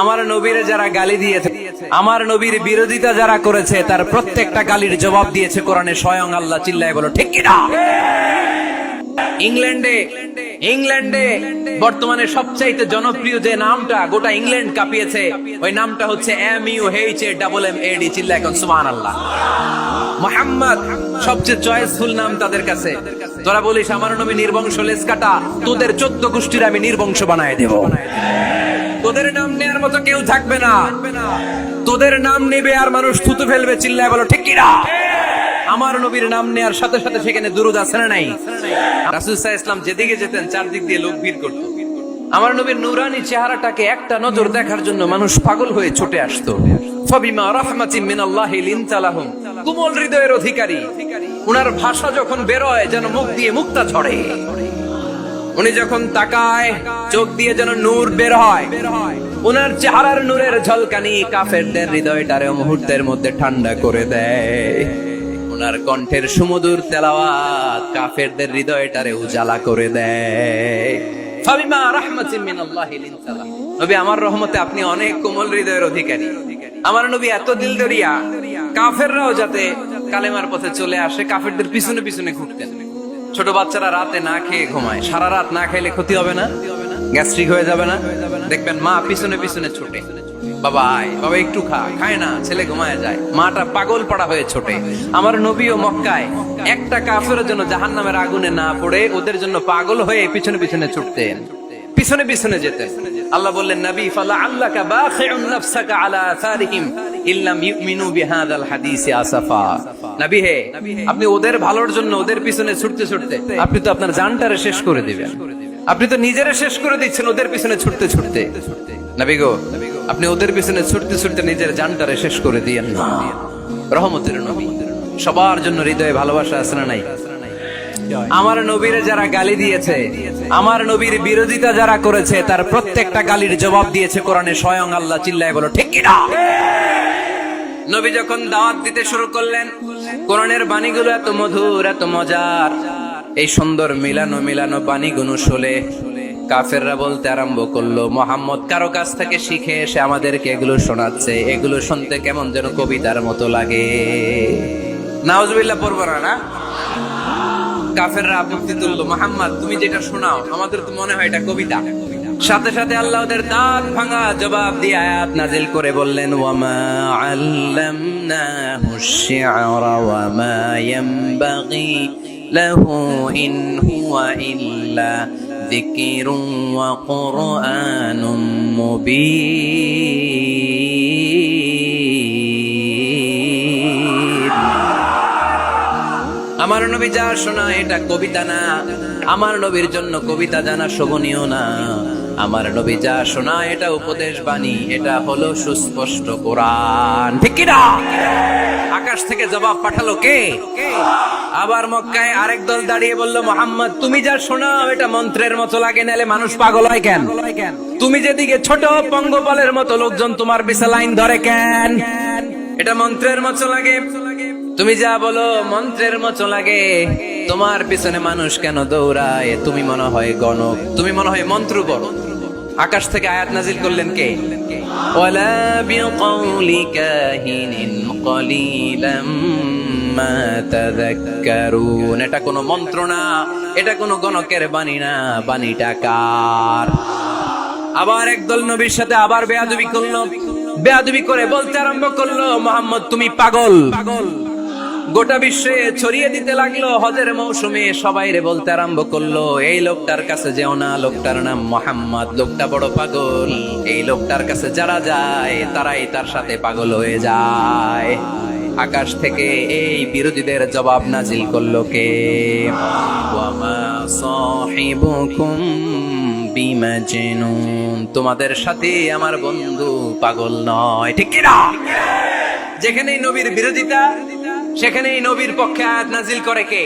আমার নবীরে যারা গালি দিয়েছে, আমার নবীর বিরোধিতা যারা করেছে, তার প্রত্যেকটা গালির জবাব দিয়েছে কোরআনে, স্বয়ং আল্লাহ চিল্লায় বলো, ঠিক কিনা ইংল্যান্ডে ইংল্যান্ডে বর্তমানে সবচাইতে জনপ্রিয় যে নামটা, গোটা ইংল্যান্ড কাঁপিয়েছে, ওই নামটা হচ্ছে M U H A double M A D চিল্লা এখন সুবহান আল্লাহ মোহাম্মদ, সবচেয়ে চয়েসফুল নাম তাদের কাছে। তোরা বলিস, আমার নবী নির্বংশ লেস কাটা তোদের চোদ্দ গোষ্ঠীর আমি নির্বংশ বানায় দেব। তোদের নাম নেয়ার মতো কেউ থাকবে না। তোদের নাম নেবে আর মানুষ থুতু ফেলবে, চিল্লায় বলো, ঠিক কিনা আমার নবীর নাম নেয়ার সাথে সাথে সেখানে দুরুদ আছে না নাই? রাসুল সাহা ইসলাম যেদিকে যেতেন, চারদিক দিয়ে লোক ভিড় করত। আমার নবীর নুরানি চেহারাটাকে একটা নজর দেখার জন্য মানুষ পাগল হয়ে ছুটে আসতো। ফবিমা রাহমাতিন মিনাল্লাহি লিনতা লাহুম কোমল হৃদয়ের অধিকারী। উনার ভাষা যখন বেরোয়, যেন মুখ দিয়ে মুক্তা ঝরে উনি যখন তাকায়, চোখ দিয়ে যেন নূর বের হয়। উনার চেহারার নূরের ঝলকানি কাফেরদের হৃদয়টারে মুহূর্তের মধ্যে ঠান্ডা করে দেয়। উনার কণ্ঠের সুমধুর তেলাওয়াত কাফেরদের হৃদয়টারে উজালা করে দেয়। আমার রহমতে আপনি অনেক কোমল হৃদয়ের অধিকারী। আমার নবী এত দিল দরিয়া কাফেররাও যাতে কালেমার পথে চলে আসে, কাফেরদের পিছনে পিছনে ঘুরতেন। ছোট বাচ্চারা রাতে না খেয়ে ঘুমায়। সারা রাত না খাইলে ক্ষতি হবে না? গ্যাস্ট্রিক হয়ে যাবে না? দেখবেন মা পিছনে পিছনে ছোটে। বাবা আয়, বাবা একটু খা, খায় না, ছেলে ঘুমায় যায়। মাটা পাগল পাড়া হয়ে ছোটে। আমার নবী ও মক্কায়। একটা কাফের জন্য জাহান নামের আগুনে না পড়ে ওদের জন্য পাগল হয়ে পিছনে পিছনে ছুটতেন। পিছনে পিছনে যেতেন। আল্লাহ বললেন, নবী, ফালা আল্লাকা বাখিউন নাফসাকা আলা আসারিহিম ইল্লাম ইউমিনু বিহাদাল হাদিসি আসাফা। আপনি ওদের ভালোর জন্য ওদের পিছনে ছুটতে ছুটতে, আপনি তো আপনার জানটারে শেষ করে দিবেন। আপনি তো নিজেরে শেষ করে দিচ্ছেন ওদের পিছনে ছুটতে ছুটতে। নবী গো, আপনি ওদের পিছনে ছুটতে ছুটতে নিজের জানটারে শেষ করে দিয়েন না। রহমতের নবী, সবার জন্য হৃদয়ে ভালোবাসা আছে না নাই? আমার নবীরে যারা গালি দিয়েছে, আমার নবীর বিরোধিতা যারা করেছে, তার প্রত্যেকটা গালির জবাব দিয়েছে কোরআনে স্বয়ং আল্লাহ চিল্লায় বলো, ঠিক কিনা নবী যখন দাওয়াত দিতে শুরু করলেন, কোরআনের বাণীগুলো এত মধুর, এত মজার। এই সুন্দর মিলানো মিলানো বাণীগুলো শুলে কাফেররা বলতে আরম্ভ করল, মোহাম্মদ, কারও কাছ থেকে শিখে এসে আমাদেরকে এগুলো শোনাচ্ছে। এগুলো শুনতে কেমন যেন কবিতার মতো লাগে। নাউজুবিল্লাহ, পড়ব না না? কাফেররা আপত্তি তুললো, মোহাম্মদ, তুমি যেটা শোনাও, আমাদের তো মনে হয় এটা কবিতা। সাথে সাথে আল্লাহ ওদের দাঁত ভাঙা জবাব দিয়ে আয়াত নাজিল করে বললেন, ওয়ামা আল্লামনাহু শি'রা ওয়ামা ইয়ানবাগি লাহু ইন হুয়া ইল্লা যিকরুন ওয়া কুরআনুম আমার নবী যা শোনা এটা কবিতা না। আমার নবীর জন্য কবিতা জানা শোভনীয় না। আমার নবী যা শোনা এটা উপদেশ বাণী, এটা হলো সুস্পষ্ট কোরআন। ঠিক কিনা? আকাশ থেকে জবাব পাঠালো কে? আবার মক্কায় আরেক দল দাঁড়িয়ে বলল, মোহাম্মদ, তুমি যা শোনাও, এটা মন্ত্রের মতো লাগে নালে মানুষ পাগল হয় কেন? তুমি যেদিকে ছোট, পঙ্গপালের মতো লোকজন তোমার পিছে লাইন ধরে কেন? এটা মন্ত্রের মতো লাগে। তুমি যা বলো, মন্ত্রের মতো লাগে। তোমার পিছনে মানুষ কেন দৌড়ায়? তুমি মনে হয় গণক। তুমি মনে হয় মন্ত্র বড় আকাশ থেকে আয়াত নাজিল করলেন কে? কলিলাম মা তাযাক্কারুন। এটা কোনো মন্ত্র না। এটা কোনো গণকের বাণী না। বাণীটা কার? আবার একদল নবীর সাথে আবার বেয়াদবি করল। বেয়াদবি করে বলতে আরম্ভ করল, মোহাম্মদ, তুমি পাগল পাগল। গোটা বিশ্বে ছড়িয়ে দিতে লাগল হজের মৌসুমে। সবাই রে বলতে আরম্ভ করল, এই লোকটার কাছে যেও না, লোকটার নাম মোহাম্মদ, লোকটা বড় পাগল। এই লোকটার কাছে যারা যায়, তারাই তার সাথে পাগল হয়ে যায়। আকাশ থেকে এই বিরোধীদের জবাব নাজিল করল কে? তোমাদের সাথে আমার বন্ধু পাগল নয়। ঠিক কি না যেখানেই নবীর বিরোধিতা সেখানেই নবীর পক্ষে আয়াত নাজিল করে কে?